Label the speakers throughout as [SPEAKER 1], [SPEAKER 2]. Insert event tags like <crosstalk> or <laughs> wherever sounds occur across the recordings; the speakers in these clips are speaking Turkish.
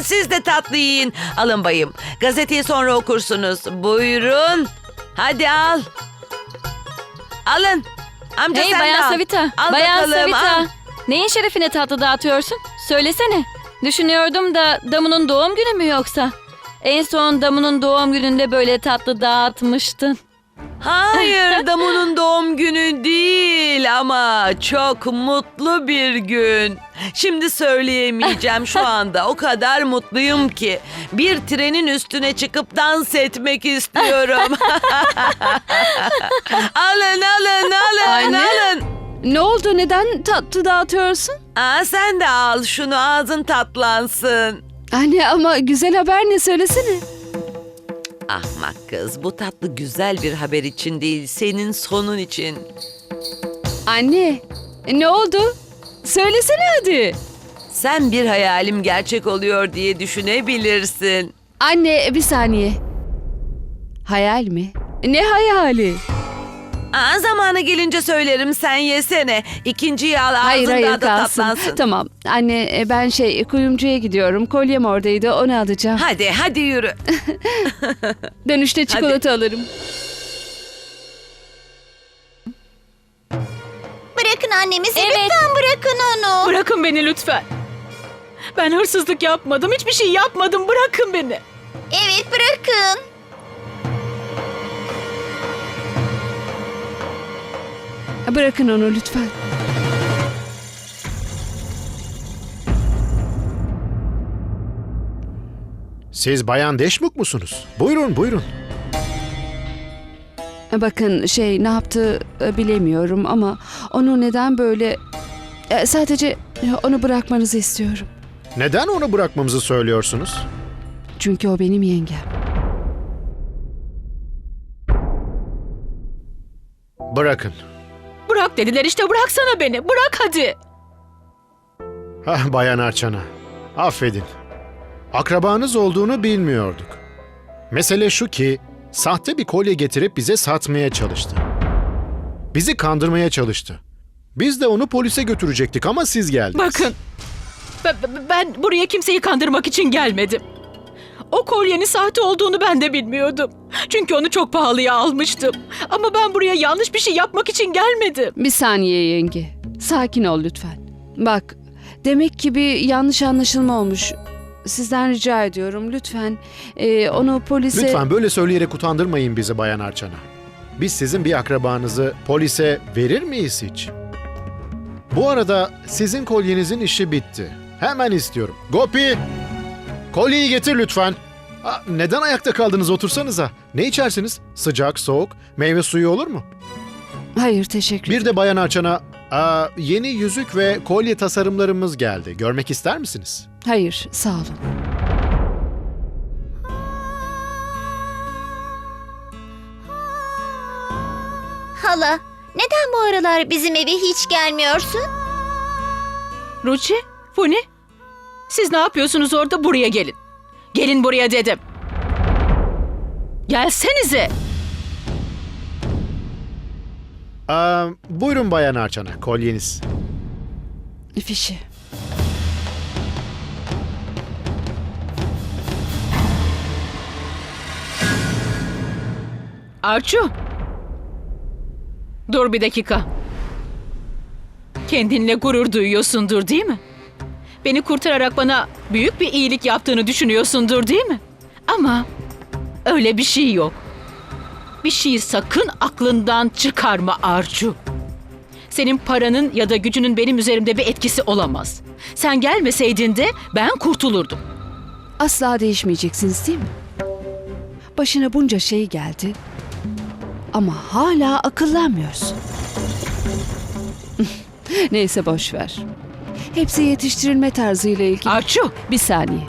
[SPEAKER 1] Buyurun siz de tatlı yiyin. Alın bayım. Gazeteyi sonra okursunuz. Buyurun. Hadi al. Alın. Amca
[SPEAKER 2] Hey
[SPEAKER 1] sen de
[SPEAKER 2] Bayan
[SPEAKER 1] al.
[SPEAKER 2] Savita,
[SPEAKER 1] Al
[SPEAKER 2] Bayan
[SPEAKER 1] bakalım,
[SPEAKER 2] Savita.
[SPEAKER 1] al.
[SPEAKER 2] Neyin şerefine tatlı dağıtıyorsun? Söylesene. Düşünüyordum da Damu'nun doğum günü mü yoksa? En son Damu'nun doğum gününde böyle tatlı dağıtmıştın.
[SPEAKER 1] Hayır Damu'nun doğum günü değil ama çok mutlu bir gün. Şimdi söyleyemeyeceğim şu anda. O kadar mutluyum ki bir trenin üstüne çıkıp dans etmek istiyorum. <laughs> alın alın alın
[SPEAKER 3] Anne.
[SPEAKER 1] alın.
[SPEAKER 3] Ne oldu? Neden tatlı dağıtıyorsun?
[SPEAKER 1] Aa, sen de al şunu ağzın tatlansın.
[SPEAKER 3] Anne ama güzel haber ne söylesene.
[SPEAKER 1] Ahmak kız bu tatlı güzel bir haber için değil senin sonun için.
[SPEAKER 3] Anne ne oldu? Söylesene hadi.
[SPEAKER 1] Sen bir hayalim gerçek oluyor diye düşünebilirsin.
[SPEAKER 3] Anne bir saniye. Hayal mi? Ne hayali?
[SPEAKER 1] Aa, zamanı gelince söylerim sen yesene. İkinciyi al ağzında
[SPEAKER 3] hayır hayır
[SPEAKER 1] da
[SPEAKER 3] kalsın.
[SPEAKER 1] tatlansın.
[SPEAKER 3] Tamam anne e, ben şey kuyumcuya gidiyorum. Kolyem oradaydı onu alacağım.
[SPEAKER 1] Hadi hadi yürü. <laughs>
[SPEAKER 3] Dönüşte çikolata alırım.
[SPEAKER 4] Bırakın annemizi
[SPEAKER 2] Evet.
[SPEAKER 4] lütfen bırakın onu.
[SPEAKER 5] Bırakın beni lütfen. Ben hırsızlık yapmadım. Hiçbir şey yapmadım. Bırakın beni.
[SPEAKER 4] Evet bırakın.
[SPEAKER 3] Bırakın onu lütfen.
[SPEAKER 6] Siz Bayan Deşmuk musunuz? Buyurun buyurun.
[SPEAKER 3] Bakın şey ne yaptı e, bilemiyorum ama onu neden böyle e, sadece onu bırakmanızı istiyorum.
[SPEAKER 6] Neden onu bırakmamızı söylüyorsunuz?
[SPEAKER 3] Çünkü o benim yengem.
[SPEAKER 6] Bırakın.
[SPEAKER 5] Bırak dediler işte bıraksana beni. Bırak hadi.
[SPEAKER 6] Ah Bayan Arçana. Affedin. Akrabanız olduğunu bilmiyorduk. Mesele şu ki sahte bir kolye getirip bize satmaya çalıştı. Bizi kandırmaya çalıştı. Biz de onu polise götürecektik ama siz geldiniz.
[SPEAKER 5] Bakın. Ben, ben buraya kimseyi kandırmak için gelmedim. O kolyenin sahte olduğunu ben de bilmiyordum. Çünkü onu çok pahalıya almıştım. Ama ben buraya yanlış bir şey yapmak için gelmedim.
[SPEAKER 3] Bir saniye yenge. Sakin ol lütfen. Bak demek ki bir yanlış anlaşılma olmuş. Sizden rica ediyorum lütfen e, onu polise...
[SPEAKER 6] Lütfen böyle söyleyerek utandırmayın bizi Bayan Arçana. Biz sizin bir akrabanızı polise verir miyiz hiç? Bu arada sizin kolyenizin işi bitti. Hemen istiyorum. Gopi! Kolyeyi getir lütfen. Aa, neden ayakta kaldınız otursanıza? Ne içersiniz? Sıcak, soğuk, meyve suyu olur mu?
[SPEAKER 3] Hayır teşekkür
[SPEAKER 6] Bir de Bayan Arçana, aa, yeni yüzük ve kolye tasarımlarımız geldi. Görmek ister misiniz?
[SPEAKER 3] Hayır sağ olun.
[SPEAKER 4] Hala neden bu aralar bizim eve hiç gelmiyorsun?
[SPEAKER 5] Ruchi, Funi. Siz ne yapıyorsunuz orada? Buraya gelin. Gelin buraya dedim. Gelsenize.
[SPEAKER 6] Aa, buyurun Bayan Arçana, kolyeniz.
[SPEAKER 3] Fişi.
[SPEAKER 5] Arçu. Dur bir dakika. Kendinle gurur duyuyorsundur değil mi? Beni kurtararak bana büyük bir iyilik yaptığını düşünüyorsundur değil mi? Ama öyle bir şey yok. Bir şeyi sakın aklından çıkarma Arçu. Senin paranın ya da gücünün benim üzerimde bir etkisi olamaz. Sen gelmeseydin de ben kurtulurdum.
[SPEAKER 3] Asla değişmeyeceksiniz değil mi? Başına bunca şey geldi. Ama hala akıllanmıyorsun. <laughs> Neyse boş ver. Hepsi yetiştirilme tarzıyla ilgili.
[SPEAKER 5] Arçu,
[SPEAKER 3] Bir saniye.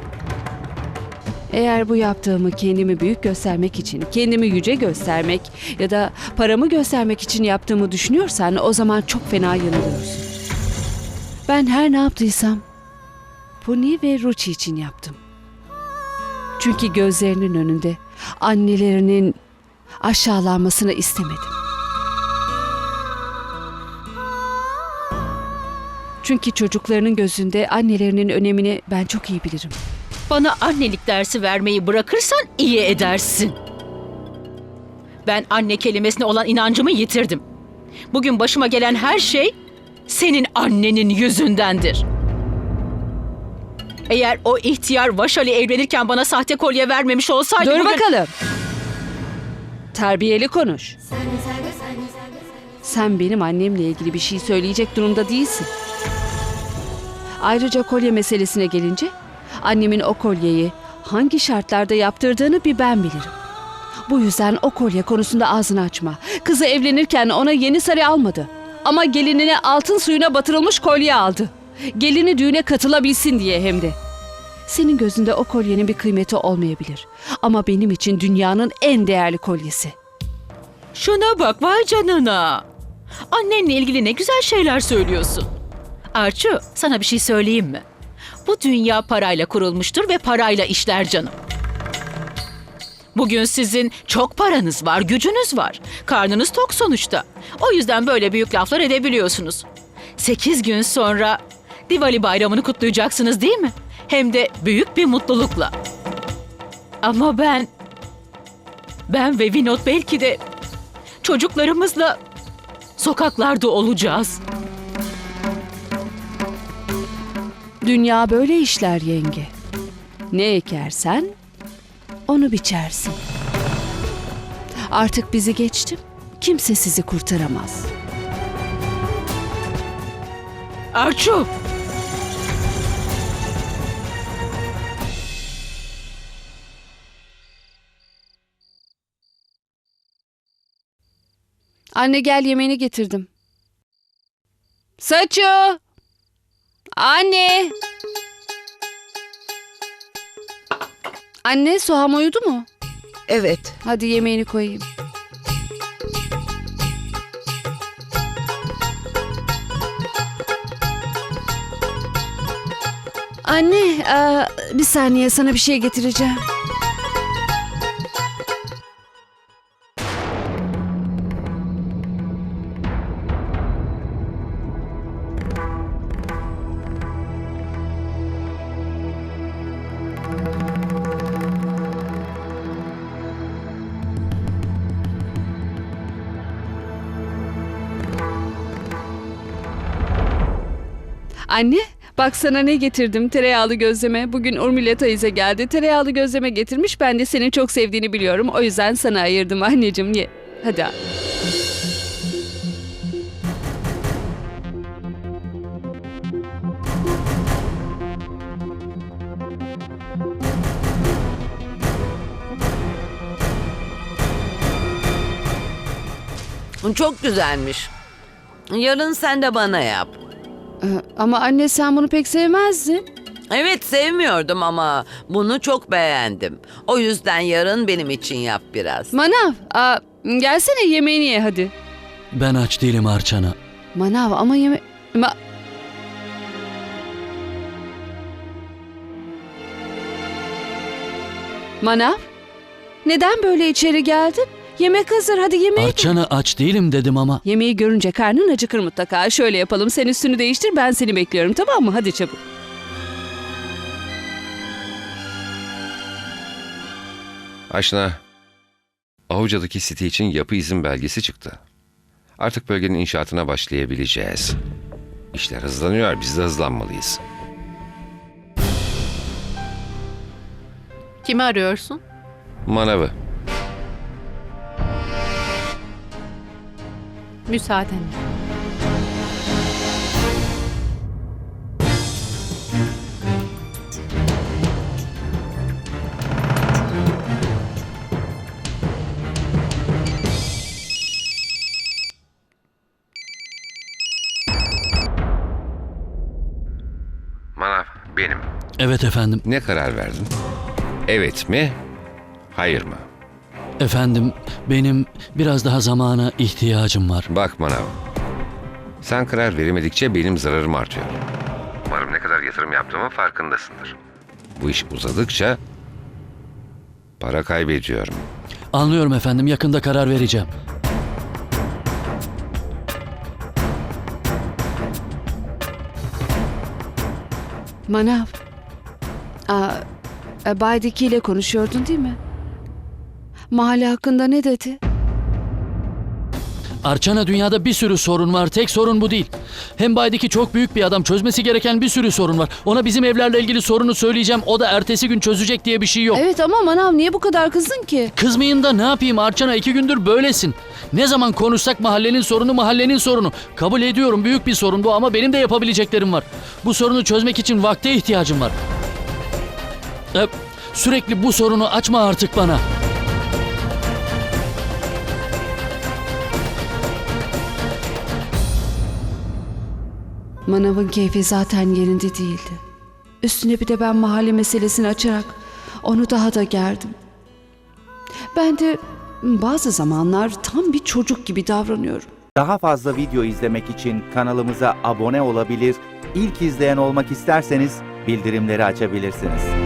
[SPEAKER 3] Eğer bu yaptığımı kendimi büyük göstermek için, kendimi yüce göstermek ya da paramı göstermek için yaptığımı düşünüyorsan o zaman çok fena yanılıyorsun. Ben her ne yaptıysam Puni ve Ruchi için yaptım. Çünkü gözlerinin önünde annelerinin aşağılanmasını istemedim. Çünkü çocuklarının gözünde annelerinin önemini ben çok iyi bilirim.
[SPEAKER 5] Bana annelik dersi vermeyi bırakırsan iyi edersin. Ben anne kelimesine olan inancımı yitirdim. Bugün başıma gelen her şey senin annenin yüzündendir. Eğer o ihtiyar Vaşali evlenirken bana sahte kolye vermemiş olsaydı...
[SPEAKER 3] Dur
[SPEAKER 5] bugün-
[SPEAKER 3] bakalım. Terbiyeli konuş. Sen benim annemle ilgili bir şey söyleyecek durumda değilsin. Ayrıca kolye meselesine gelince annemin o kolyeyi hangi şartlarda yaptırdığını bir ben bilirim. Bu yüzden o kolye konusunda ağzını açma. Kızı evlenirken ona yeni sarı almadı. Ama gelinine altın suyuna batırılmış kolye aldı. Gelini düğüne katılabilsin diye hem de. Senin gözünde o kolyenin bir kıymeti olmayabilir. Ama benim için dünyanın en değerli kolyesi.
[SPEAKER 5] Şuna bak vay canına. Annenle ilgili ne güzel şeyler söylüyorsun. Arçu sana bir şey söyleyeyim mi? Bu dünya parayla kurulmuştur ve parayla işler canım. Bugün sizin çok paranız var, gücünüz var. Karnınız tok sonuçta. O yüzden böyle büyük laflar edebiliyorsunuz. Sekiz gün sonra Diwali bayramını kutlayacaksınız değil mi? Hem de büyük bir mutlulukla. Ama ben... Ben ve Vinod belki de çocuklarımızla sokaklarda olacağız.
[SPEAKER 3] Dünya böyle işler yenge. Ne ekersen onu biçersin. Artık bizi geçtim. Kimse sizi kurtaramaz.
[SPEAKER 5] Arçu!
[SPEAKER 3] Anne gel yemeğini getirdim. Saço! Anne! Anne Soham uyudu mu?
[SPEAKER 1] Evet.
[SPEAKER 3] Hadi yemeğini koyayım. Anne, aa, bir saniye sana bir şey getireceğim. Anne, bak sana ne getirdim tereyağlı gözleme. Bugün Urmile teyze geldi. Tereyağlı gözleme getirmiş. Ben de senin çok sevdiğini biliyorum. O yüzden sana ayırdım anneciğim. Ye. Hadi al.
[SPEAKER 1] Çok güzelmiş. Yarın sen de bana yap.
[SPEAKER 3] Ee, Ama anne sen bunu pek sevmezdin.
[SPEAKER 1] Evet sevmiyordum ama bunu çok beğendim. O yüzden yarın benim için yap biraz.
[SPEAKER 3] Manav, aa, gelsene yemeğini ye hadi.
[SPEAKER 7] Ben aç değilim Arçana.
[SPEAKER 3] Manav ama yeme... Ma- Manav, neden böyle içeri geldin? Yemek hazır, hadi yemeğe.
[SPEAKER 7] Arçana aç değilim dedim ama.
[SPEAKER 3] Yemeği görünce karnın acıkır mutlaka. Şöyle yapalım, sen üstünü değiştir, ben seni bekliyorum tamam mı? Hadi çabuk.
[SPEAKER 8] Aşna, Ahuca'daki site için yapı izin belgesi çıktı. Artık bölgenin inşaatına başlayabileceğiz. İşler hızlanıyor, biz de hızlanmalıyız.
[SPEAKER 9] Kimi arıyorsun?
[SPEAKER 8] Manavı,
[SPEAKER 9] Müsaadenle.
[SPEAKER 8] Manav benim.
[SPEAKER 7] Evet efendim.
[SPEAKER 8] Ne karar verdin? Evet mi, hayır mı?
[SPEAKER 7] Efendim benim biraz daha zamana ihtiyacım var.
[SPEAKER 8] Bak Manav, sen karar veremedikçe benim zararım artıyor. Umarım ne kadar yatırım yaptığımın farkındasındır. Bu iş uzadıkça para kaybediyorum.
[SPEAKER 7] Anlıyorum efendim yakında karar vereceğim.
[SPEAKER 3] Manav, aa, E, Bay Diki ile konuşuyordun değil mi? Mahalle hakkında ne dedi?
[SPEAKER 7] Arçana dünyada bir sürü sorun var. Tek sorun bu değil. Hem Bay'daki çok büyük bir adam. Çözmesi gereken bir sürü sorun var. Ona bizim evlerle ilgili sorunu söyleyeceğim. O da ertesi gün çözecek diye bir şey yok.
[SPEAKER 3] Evet ama manav niye bu kadar kızdın ki?
[SPEAKER 7] Kızmayın da ne yapayım Arçana iki gündür böylesin. Ne zaman konuşsak mahallenin sorunu mahallenin sorunu. Kabul ediyorum büyük bir sorun bu ama benim de yapabileceklerim var. Bu sorunu çözmek için vakte ihtiyacım var. E, sürekli bu sorunu açma artık bana.
[SPEAKER 3] Manav'ın keyfi zaten yerinde değildi. Üstüne bir de ben mahalle meselesini açarak onu daha da gerdim. Ben de bazı zamanlar tam bir çocuk gibi davranıyorum.
[SPEAKER 9] Daha fazla video izlemek için kanalımıza abone olabilir, ilk izleyen olmak isterseniz bildirimleri açabilirsiniz.